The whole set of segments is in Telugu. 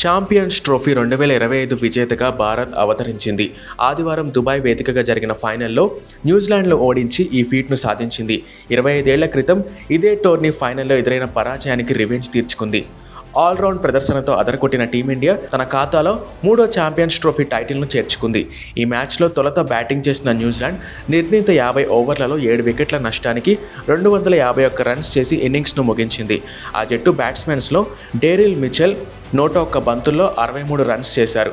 ఛాంపియన్స్ ట్రోఫీ రెండు వేల ఇరవై ఐదు విజేతగా భారత్ అవతరించింది. ఆదివారం దుబాయ్ వేదికగా జరిగిన ఫైనల్లో న్యూజిలాండ్లో ఓడించి ఈ ఫీట్ను సాధించింది. ఇరవై ఐదేళ్ళ క్రితం ఇదే టోర్నీ ఫైనల్లో ఎదురైన పరాజయానికి రివెంజ్ తీర్చుకుంది. ఆల్రౌండ్ ప్రదర్శనతో అదరకొట్టిన టీమిండియా తన ఖాతాలో మూడో ఛాంపియన్స్ ట్రోఫీ టైటిల్ను చేర్చుకుంది. ఈ మ్యాచ్లో తొలుత బ్యాటింగ్ చేసిన న్యూజిలాండ్ నిర్ణీత యాభై ఓవర్లలో ఏడు వికెట్ల నష్టానికి రెండు వందల యాభై ఒక్క రన్స్ చేసి ఇన్నింగ్స్ను ముగించింది. ఆ జట్టు బ్యాట్స్మెన్స్లో డేరిల్ మిచెల్ నూట ఒక్క బంతుల్లో అరవై మూడు రన్స్ చేశారు.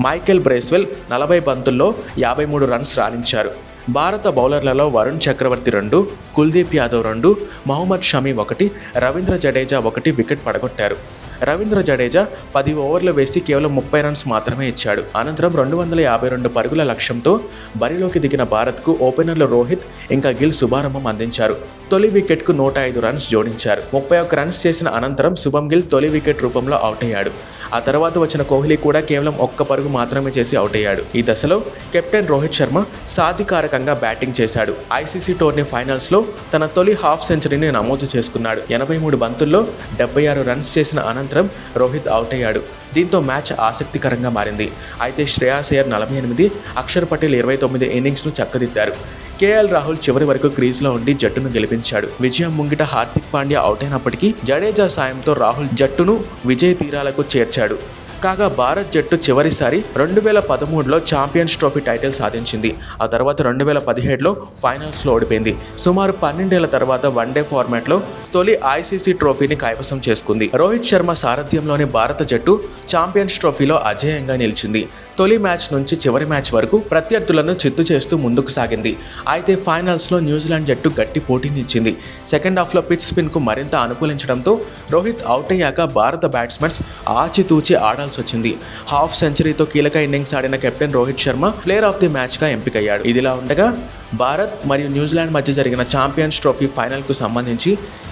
మైకెల్ బ్రేస్వెల్ నలభై బంతుల్లో యాభై మూడు రన్స్ రాణించారు. భారత బౌలర్లలో వరుణ్ చక్రవర్తి రెండు కుల్దీప్ యాదవ్ రెండు మహమ్మద్ షమీ ఒకటి రవీంద్ర జడేజా ఒకటి వికెట్ పడగొట్టారు. రవీంద్ర జడేజా పది ఓవర్లు వేసి కేవలం ముప్పై రన్స్ మాత్రమే ఇచ్చాడు. అనంతరం రెండు వందల యాభై రెండు పరుగుల లక్ష్యంతో బరిలోకి దిగిన భారత్కు ఓపెనర్లు రోహిత్ ఇంకా గిల్ శుభారంభం అందించారు. తొలి వికెట్కు నూట ఐదు రన్స్ జోడించారు. ముప్పై ఒక్క రన్స్ చేసిన అనంతరం శుభం గిల్ తొలి వికెట్ రూపంలో అవుట్ అయ్యాడు. ఆ తర్వాత వచ్చిన కోహ్లీ కూడా కేవలం ఒక్క పరుగు మాత్రమే చేసి అవుట్ అయ్యాడు. ఈ దశలో కెప్టెన్ రోహిత్ శర్మ సాధికారకంగా బ్యాటింగ్ చేశాడు. ఐసీసీ టోర్నీ ఫైనల్స్లో తన తొలి హాఫ్ సెంచరీని నమోదు చేసుకున్నాడు. ఎనభై మూడు బంతుల్లో డెబ్బై ఆరు రన్స్ చేసిన అనంతరం రోహిత్ అవుట్ అయ్యాడు. దీంతో మ్యాచ్ ఆసక్తికరంగా మారింది. అయితే శ్రేయాస్ అయ్యర్ నలభై ఎనిమిది అక్షర్ పటేల్ ఇరవై తొమ్మిది ఇన్నింగ్స్ను చక్కదిద్దారు. కేఎల్ రాహుల్ చివరి వరకు క్రీజ్లో ఉండి జట్టును గెలిపించాడు. విజయం ముంగిట హార్దిక్ పాండ్యా అవుట్ అయినప్పటికీ జడేజా సాయంతో రాహుల్ జట్టును విజయ తీరాలకు చేర్చాడు. కాగా భారత్ జట్టు చివరిసారి రెండు వేల పదమూడులో ఛాంపియన్స్ ట్రోఫీ టైటిల్ సాధించింది. ఆ తర్వాత రెండు వేల పదిహేడులో ఫైనల్స్లో ఓడిపోయింది. సుమారు పన్నెండేళ్ళ తర్వాత వన్డే ఫార్మాట్లో తొలి ఐసీసీ ట్రోఫీని కైవసం చేసుకుంది. రోహిత్ శర్మ సారథ్యంలోని భారత జట్టు ఛాంపియన్స్ ట్రోఫీలో అజేయంగా నిలిచింది. తొలి మ్యాచ్ నుంచి చివరి మ్యాచ్ వరకు ప్రత్యర్థులను చిత్తు చేస్తూ ముందుకు సాగింది. అయితే ఫైనల్స్లో న్యూజిలాండ్ జట్టు గట్టి పోటీని ఇచ్చింది సెకండ్ హాఫ్లో పిచ్ స్పిన్కు మరింత అనుకూలించడంతో రోహిత్ అవుట్ అయ్యాక భారత బ్యాట్స్మెన్స్ ఆచితూచి ఆడాల్సి వచ్చింది హాఫ్ సెంచరీతో కీలక ఇన్నింగ్స్ ఆడిన captain Rohit Sharma player of the మ్యాచ్గా ఎంపికయ్యాడు. ఇదిలా ఉండగా భారత్ మరియు న్యూజిలాండ్ మధ్య జరిగిన ఛాంపియన్స్ ట్రోఫీ ఫైనల్కు సంబంధించి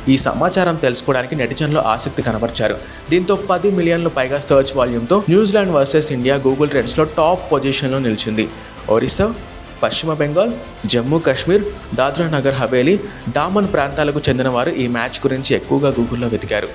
ఈ సమాచారం తెలుసుకోవడానికి నెటిజన్లు ఆసక్తి కనబర్చారు. దీంతో పది మిలియన్లు పైగా search వాల్యూమ్తో New Zealand versus India Google ట్రెండ్స్లో top పొజిషన్లో నిలిచింది. ఒరిస్సా పశ్చిమ బెంగాల్ జమ్మూ కాశ్మీర్ దాద్రా నగర్ హవేలీ డామన్ ప్రాంతాలకు చెందిన వారు ఈ మ్యాచ్ గురించి ఎక్కువగా గూగుల్లో వెతికారు.